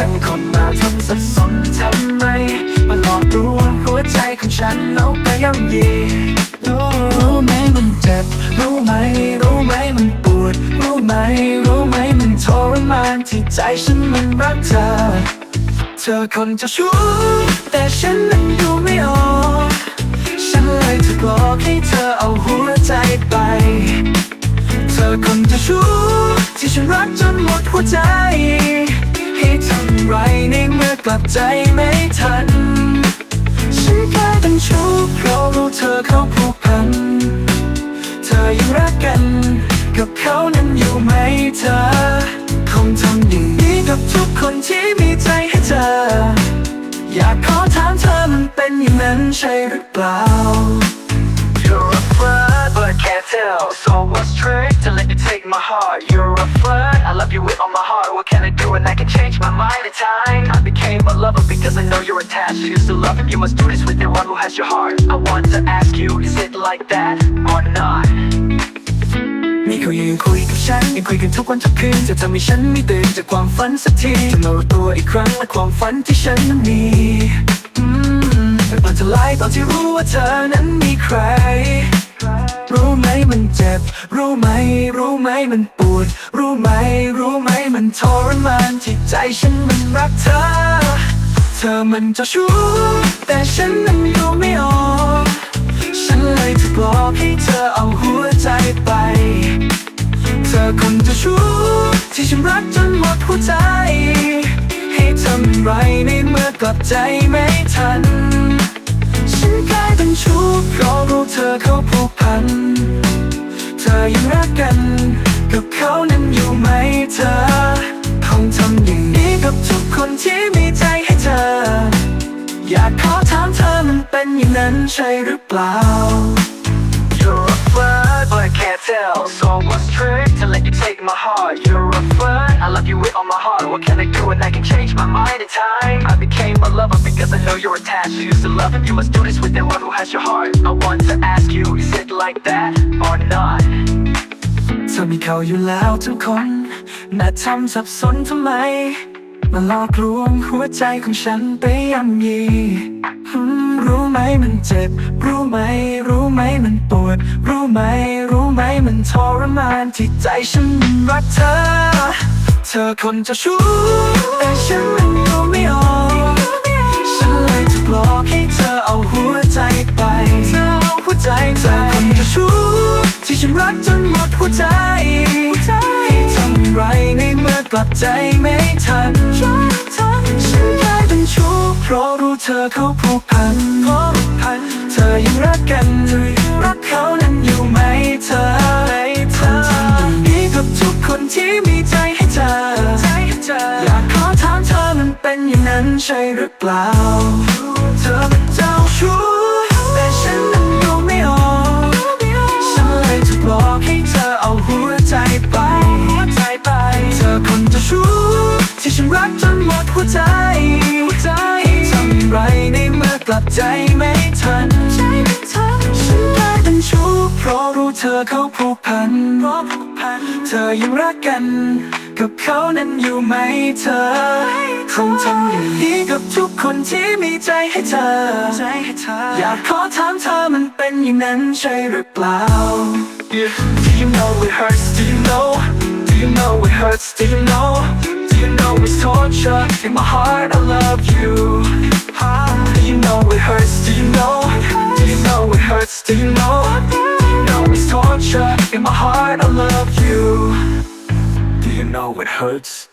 ทั้คนมาทำสับสนทำไมมาหลอกลวงหัวใจของฉันแล้วก็ยังยีรู้ไหมมันเจ็บ รู้ไหม รู้ไหมมันปวด รู้ไหม รู้ไหมมันทรมานที่ใจฉันมันรักเธอ เธอคนจะชู้แต่ฉันนั้นดูไม่ออก ฉันเลยจะกอกให้เธอเอาหัวใจไป เธอคนจะชู้ที่ฉันรักจนหมดหัวใจ้ทำไรในเมื่อกลับใจไม่ทัน ฉันกลายเป็นชู้เพราะรู้เธอเขาผูกพัน เธอยังรักกัน กับเขานั้นอยู่ไหมเธอ คงทำอย่างนี้กับทุกคนที่มีใจให้เธอ อยากขอถามเธอมันเป็นอย่างนั้นใช่หรือเปล่า You're a flirt, but can't tell. So what's trick to let you take my heart? You're love you with all my heart. What can I do and I can change my mind in time? I became a lover because I know you're attached. You still love him, you must do this with the one who has your heart. I want to ask you, is it like that or not? นี่เขายังคุยกับฉันยังคุยกันทุกวันทุกคืนจะทำให้ฉันไม่ตื่นจากความฝันสักทีจะมารู้ตัวอีกครั้งและความฝันที่ฉันนั้นมีอืมแต่ตอนจะไล่ตอนที่รู้ว่าเธอนั้นมีใคร เจ็บ รู้ไหม รู้ไหมมันปวด รู้ไหม รู้ไหมมันทรมานที่ใจฉันมันรักเธอ เธอมันเจะชู้แต่ฉันนั้นอยู่ไม่ออก ฉันเลยจะบอกให้เธอเอาหัวใจไป เธอคนจะชู้ที่ฉันรักจนหมดหัวใจ ให้ทำไรในเมื่อกลับใจไม่ทัน ฉันกลายเป็นชู้เพราะรู้เธอเขาผูกพัน ยังรักกัน กับเขานั้นอยู่ไหมเธอ คงทำอย่างนี้กับทุกคนที่มีใจให้เธอ อยากขอถามเธอมันเป็นอย่างนั้นใช่หรือเปล่า You're a flirt, but I can't tell. So what's trick to let you take my heart? You're a flirt, I love you with all my heart. What can I do and I can change my mind in time? I became a lover because I know you're attached. You used to love him, you must do this with the one who has your heart. I want to ask you, is it like that มีเขาอยู่แล้วทุกคนน่าทำสับสนทำไม มาหลอกลวงหัวใจของฉันไปย่ำยีรู้ไหมมันเจ็บ รู้ไหม รู้ไหมมันปวด รู้ไหม รู้ไหมมันทรมานที่ใจฉันมันรักเธอ เธอคนจะชู้แต่ฉัน รักจนหมดหัวใจทำไรในเมื่อกลับใจไม่ทัน ฉันกลายเป็นชู้เพราะรู้เธอเขาผูกพัน เธอยังรักกันรักเขานั้นอยู่ไหมเธอคงทำอย่างนี้กับทุกคนที่มีใจให้เธอ อยากขอถามเธอมันเป็นอย่างนั้นใช่หรือเปล่า กลับใจไม่ทัน ฉันกลายเป็นชู้เพราะรู้เธอเขาผูกพัน เธอยังรักกัน กับเขานั้นอยู่ไหมเธอคงทำอย่างนี้กับทุกคนที่มีใจให้เธอ อยากขอถามเธอมันเป็นอย่างนั้นใช่หรือเปล่า Do you know it hurts? Do you know? Do you know it hurts? Do you know? Do you know it's torture? In my heart I love you. Do you know it hurts? Do you know? Do you know it hurts? Do you know? Do you know it's torture? In my heart I love you. Do you know it hurts?